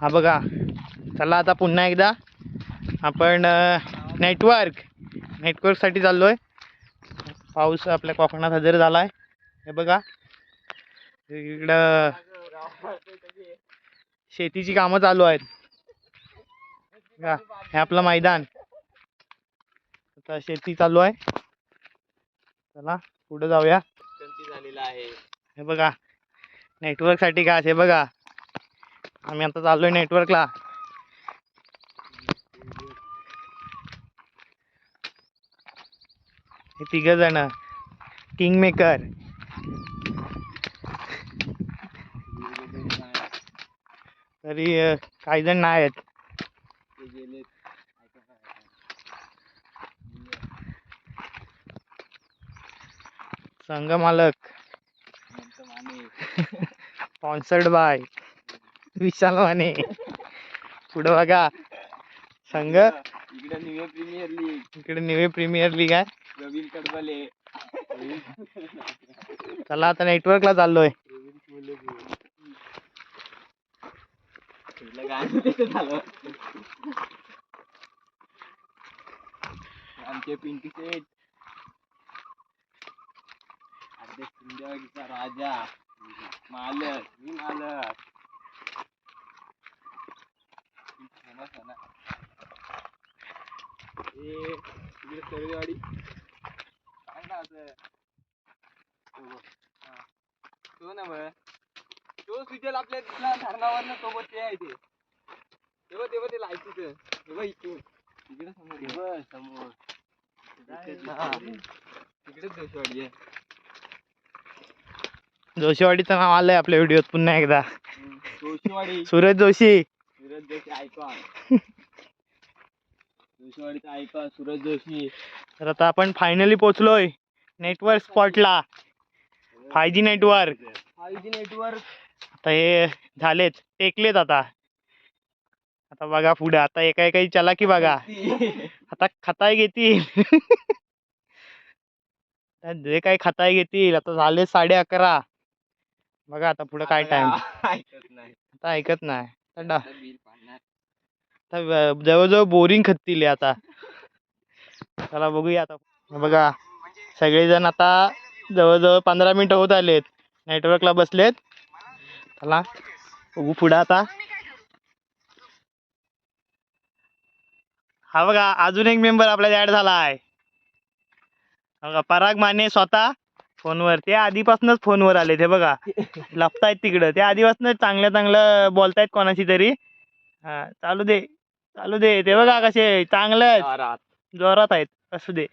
हा बघा चला आता पुन्हा एकदा आपण नेटवर्क नेटवर्कसाठी चाललो आहे पाऊस आपल्या कोकणात हजर झाला आहे हे बघा इकडं शेतीची कामं चालू आहेत. बघा, हे आपलं मैदान. आता शेती चालू आहे. चला पुढे जाऊया. झालेला आहे. हे बघा नेटवर्कसाठी का हे बघा. आम्ही आता चाललोय नेटवर्कला हे तिघ जण. किंग मेकर तरी काही जण नाही आहेत. संघ मालक स्पॉन्सर्ड बाय विशाल माने पुढं बघा. संघ. इकडे न्यू प्रीमियर लीग. इकडे निवे प्रीमियर लीग आहे. प्रवीण कडबले. चला आता नेटवर्कला चाललोय. आमचे पिंटू सिंधुदुर्गचा राजा. मालक मी मालक. सर्वेवाडी ना असं तो. हा. ना तो आपल्या तिथला धरणावर सोबत ते आहे ते तेव्हा तेव्हा ते लायकीच तेव्हा इकडे तिकडे समोर ये. समोर. तिकडेच जोशवाडी आहे जोशीवाडीचं नाव आलंय आपल्या व्हिडिओत पुन्हा एकदा जोशीवाडी सूरज जोशी सूरज जोशी ऐका ऐका सूरज जोशी. तर आता आपण फायनली पोचलोय network स्पॉटला five G network five G network आता हे झालेत. टेकलेत आता. आता बघा पुढे. आता एका एकाची चलाकी बघा. आता खताय घेतील. आता जे काही खताय घेतील. आता झाले साडे अकरा. बघा आता पुढे काय टाइम ऐकत नाही. आता ऐकत नाही. आता जवळजवळ बोरिंग खततील आता. चला बघूया आता. बघा सगळेजण आता जवळजवळ पंधरा मिनटं होत आलेत. नेटवर्कला बसलेत. चला बघू पुढं आता. हा बघा अजून एक मेंबर आपल्याला ऍड झाला आहे बघा पराग माने स्वतः फोनवर ते आधीपासूनच फोनवर आले ते बघा. लपतायत तिकडं. ते आधीपासूनच चांगलं चांगलं बोलतायत कोणाशी तरी. हा चालू दे. चालू दे ते बघा कसे चांगलं आहेत. जोरात आहेत. असू दे.